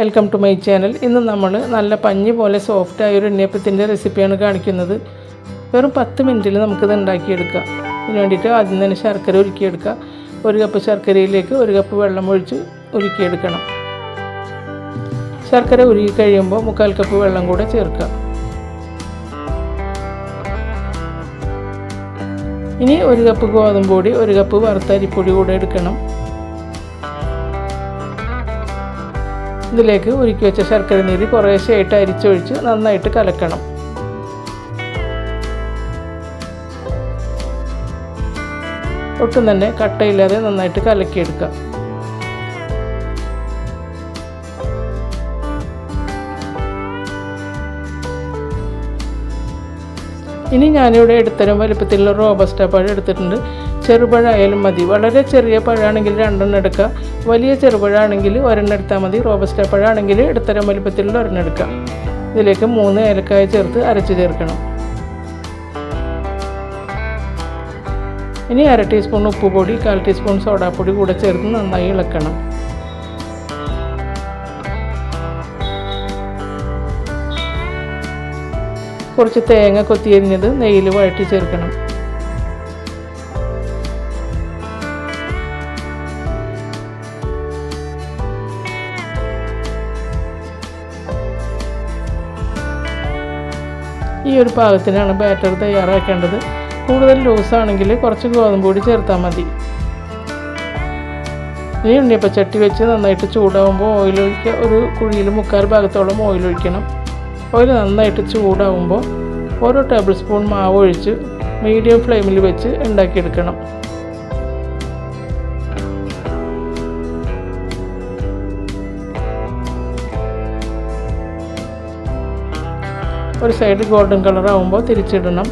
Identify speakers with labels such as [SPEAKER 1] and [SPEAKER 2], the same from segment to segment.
[SPEAKER 1] Welcome to my channel ഇന്ന് നമ്മൾ നല്ല പഞ്ഞി പോലെ സോഫ്റ്റായ ഒരു ഉണ്ണിയപ്പത്തിന്റെ റെസിപ്പിയാണ് കാണിക്കുന്നത്. വെറും പത്ത് മിനിറ്റിൽ നമുക്കിത് ഉണ്ടാക്കിയെടുക്കാം. ഇതിന് വേണ്ടിയിട്ട് ആദ്യം തന്നെ ശർക്കര ഉരുക്കിയെടുക്കുക ഒരു കപ്പ് ശർക്കരയിലേക്ക് ഒരു കപ്പ് വെള്ളം ഒഴിച്ച് ഉരുക്കിയെടുക്കണം. ശർക്കര ഉരുകി കഴിയുമ്പോൾ മുക്കാൽ കപ്പ് വെള്ളം കൂടെ ചേർക്കുക ഇനി ഒരു കപ്പ് ഗോതമ്പ് പൊടി ഒരു കപ്പ് വറുത്ത അരിപ്പൊടി കൂടെ എടുക്കണം. ഇതിലേക്ക് ഉരുക്കി വെച്ച ശർക്കര നീര് കുറേശ്ശെയായിട്ട് അരിച്ചൊഴിച്ച് നന്നായിട്ട് കലക്കണം. ഒട്ടും തന്നെ കട്ടയില്ലാതെ നന്നായിട്ട് കലക്കിയെടുക്കുക ഇനി ഞാനിവിടെ എടുത്തരം വലുപ്പത്തിലുള്ള റോബസ്റ്റ പഴം എടുത്തിട്ടുണ്ട്. ചെറുപഴമായാലും മതി. വളരെ ചെറിയ പഴമാണെങ്കിൽ രണ്ടെണ്ണം എടുക്കുക വലിയ ചെറുപഴമാണെങ്കിൽ ഒരെണ്ണം എടുത്താൽ മതി. റോബസ്റ്റ പഴമാണെങ്കിൽ ഇടത്തരം വലുപ്പത്തിലുള്ള ഒരെണ്ണം എടുക്കുക ഇതിലേക്ക് മൂന്ന് ഏലക്കായ ചേർത്ത് അരച്ച് ചേർക്കണം. ഇനി അര ടീസ്പൂൺ ഉപ്പ് പൊടി കാൽ ടീസ്പൂൺ സോഡാപ്പൊടി കൂടെ ചേർത്ത് നന്നായി ഇളക്കണം. കുറച്ച് തേങ്ങ കൊത്തിയരിഞ്ഞത് നെയ്യിൽ വഴറ്റി ചേർക്കണം. ഈ ഒരു പാകത്തിനാണ് ബാറ്റർ തയ്യാറാക്കേണ്ടത്. കൂടുതൽ ലൂസാണെങ്കിൽ കുറച്ച് ഗോതമ്പ് പൊടി ചേർത്താൽ മതി. ഇനി ഉണ്ണിയപ്പച്ചട്ടി വെച്ച് നന്നായിട്ട് ചൂടാവുമ്പോൾ ഓയിലൊഴിക്കുക ഒരു കുഴിയിൽ മുക്കാൽ ഭാഗത്തോളം ഓയിലൊഴിക്കണം ഓയിൽ നന്നായിട്ട് ചൂടാവുമ്പോൾ ഓരോ ടേബിൾ സ്പൂൺ മാവ് ഒഴിച്ച് മീഡിയം ഫ്ലെയിമിൽ വെച്ച് ഉണ്ടാക്കിയെടുക്കണം. ഒരു സൈഡ് ഗോൾഡൻ കളർ ആവുമ്പോൾ തിരിച്ചിടണം.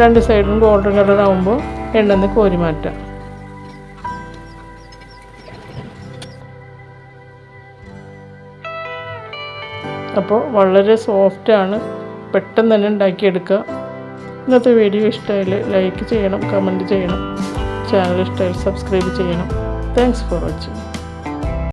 [SPEAKER 1] രണ്ട് സൈഡും ഗോൾഡൻ കളർ ആവുമ്പോൾ എണ്ണന്ന് കോരി മാറ്റാം. അപ്പോൾ വളരെ സോഫ്റ്റാണ് പെട്ടെന്ന് തന്നെ ഉണ്ടാക്കിയെടുക്കുക ഇന്നത്തെ വീഡിയോ ഇഷ്ടമായാൽ ലൈക്ക് ചെയ്യണം കമന്റ് ചെയ്യണം ചാനൽ ഇഷ്ടമായാൽ സബ്സ്ക്രൈബ് ചെയ്യണം. Thanks for watching